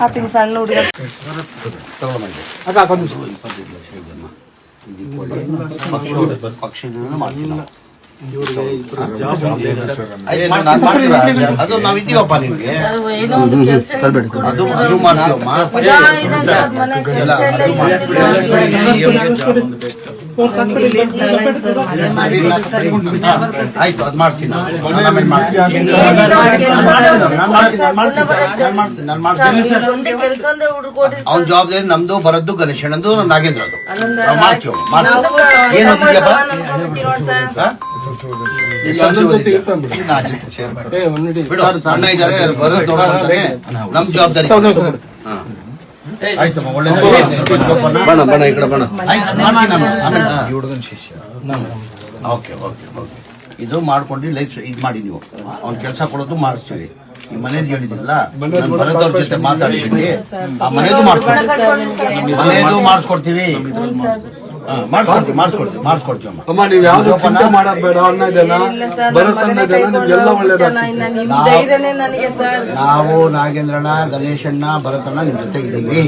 ಆತಿನ ಸಣ್ಣ ಹುಡುಗ ಪಕ್ಷದಿಂದ ಮಾಡ್ತಿಲ್ಲ ಆಯ್ತು, ನಾನ್- ನಾನ್ ಮಾಡ್ತೀರಾ? ಅದು ನಾವ್ ಇದ್ದೀವಪ್ಪ ನಿಮ್ಗೆ ಏನೋ ಒಂದು ಕೆಲಸ ಅದು ಅದು ಮಾಡ್ತೀವಮ್ಮ ಅದು. ಆಯ್ತು ಅದು ಮಾಡ್ತೀನಿ ಅವ್ನ ಜವಾಬ್ದಾರಿ ನಮ್ದು ಬರದ್ದು ಗಣೇಶನಂದು ನಾಗೇಂದ್ರದು ನಾವು ಮಾಡ್ತೀವಿ. ಬಿಡು ಅಣ್ಣ ಇದ್ದಾರೆ ಬರೋದು ನಮ್ ಜವಾಬ್ದಾರಿ. ಆಯ್ತಮ್ಮ ಈ ಕಡೆ ಆಯ್ತು ನಾನು ಆಮೇಲೆ ಓಕೆ ಓಕೆ ಓಕೆ. ಇದು ಮಾಡ್ಕೊಂಡು ಲೈಫ್ ಇದು ಮಾಡಿ ನೀವು. ಅವ್ನ ಕೆಲಸ ಕೊಡೋದು ಮಾಡಿಸ್ತೀವಿ. ಈ ಮನೇದು ಹೇಳಿದಿಲ್ಲ ನಾನು ಬರೋದವ್ರ ಜೊತೆ ಮಾತಾಡಿದ್ದೀನಿ ಆ ಮನೇದು ಮಾಡ್ಕೊಡ್ತೀವಿ ಮನೇದು ಮಾಡಿಸ್ಕೊಡ್ತೀವಿ. ಮಾಡಿಸ್ಕೊಡ್ತೀವಿ ಮಾಡಿಸ್ಕೊಡ್ತೀವಿ ಮಾಡಿಸ್ಕೊಡ್ತೀವಿ ಅಮ್ಮ. ಅಮ್ಮ ನೀವ್ ಯಾವ್ದು ಚಿಂತೆ ಮಾಡೋದ್ ಬೇಡ ಅಣ್ಣ ಇದೆಲ್ಲ ಭರತ್ ಅಣ್ಣ ಇದೆಲ್ಲ ನಿಮ್ಗೆಲ್ಲ ಒಳ್ಳೇದಾಗ್ತದೆ. ನಿಮ್ ನನಗೆ ಸರ್. ನಾವು ನಾಗೇಂದ್ರಣ್ಣ ಗಣೇಶಣ್ಣ ಭರತಣ್ಣ ನಿಮ್ ಜೊತೆ ಇದೀವಿ.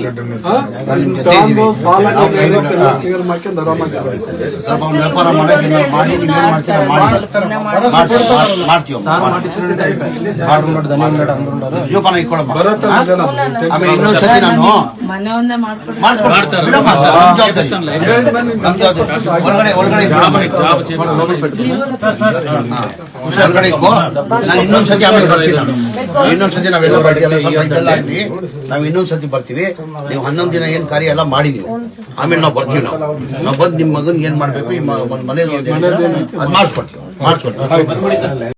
ನಾವ್ ನಿಮ್ ಜೊತೆ ತಗೊಂಡು ಇದೀವಿ. ಸಾಲ ನಾವು ಕೈ ಎಲ್ಲ ಬಿಡಲ್ಲ. ಕ್ಲಿಯರ್ ಮಾಡ್ಕೊಂಡು ಆರಾಮಾಗಿರ್ಬೇಕು ಸ್ವಲ್ಪ ಒಂದ್ ವ್ಯಾಪಾರ ಮಾಡಕ್ಕೆ ಏನಾದ್ರು ಮಾಡಿ ನೀವ್ ಏನ್ ಮಾಡ್ತೀರಾ? ಮಾಡಿ ಮಾಡ್ತೀವಿ, ಮಾಡ್ತೀವಿ. ಜೋಪಾನ ಇಟ್ಕೊಳಮ್ಮ ಭರತ್ ಅಣ್ಣ ಇದೆಲ್ಲ ಆಮೇಲೆ ಇನ್ನೊಂದ್ಸತಿ ನಾನು ಮನೆ ಒಂದೇ ಮಾಡ್ಕೊಡ್ತೀನಿ. ಮಾಡ್ಕೊಡ್ತೀನಿ. ಬಿಡಮ್ಮ, ನಮ್ ಜವಾಬ್ದಾರಿ ನಮ್ ಜವಾಬ್ದಾರಿ ಒಳಗಡೆ ಒಳಗಡೆ ಇಟ್ಕೋ ನಾನು ಇನ್ನೊಂದ್ಸತಿ ಆಮೇಲೆ ಬರ್ತೀನಿ ನಾನು. ಇನ್ನೊಂದ್ಸತಿ ನಾವೆಲ್ಲ ಬರ್ತೀವಿ. ಸ್ವಲ್ಪ ಇದೆಲ್ಲ ನಾವ್ ಇನ್ನೊಂದ್ಸತಿ ಬರ್ತೀವಿ. ನೀವು ಹನ್ನೊಂದು ದಿನ ಏನ್ ಕಾರ್ಯ ಎಲ್ಲ ಮಾಡಿ ನೀವು. ಆಮೇಲೆ ನಾವು ಬರ್ತೀವಿ ನಾವು. ನಾವು ಬಂದು ನಿಮ್ ಮಗನ್ ಏನ್ ಮಾಡ್ಬೇಕು? ಈ ಮ- ಒಂದ್ ಮನೇಲಿ ಒಂದ್ ಏನಿದೆ, ಅದ್ ಮಾಡಿಸ್ಕೊಡ್ತೀವಿ. ಮಾಡಿಸ್ಕೊಡ್ತೀವಿ.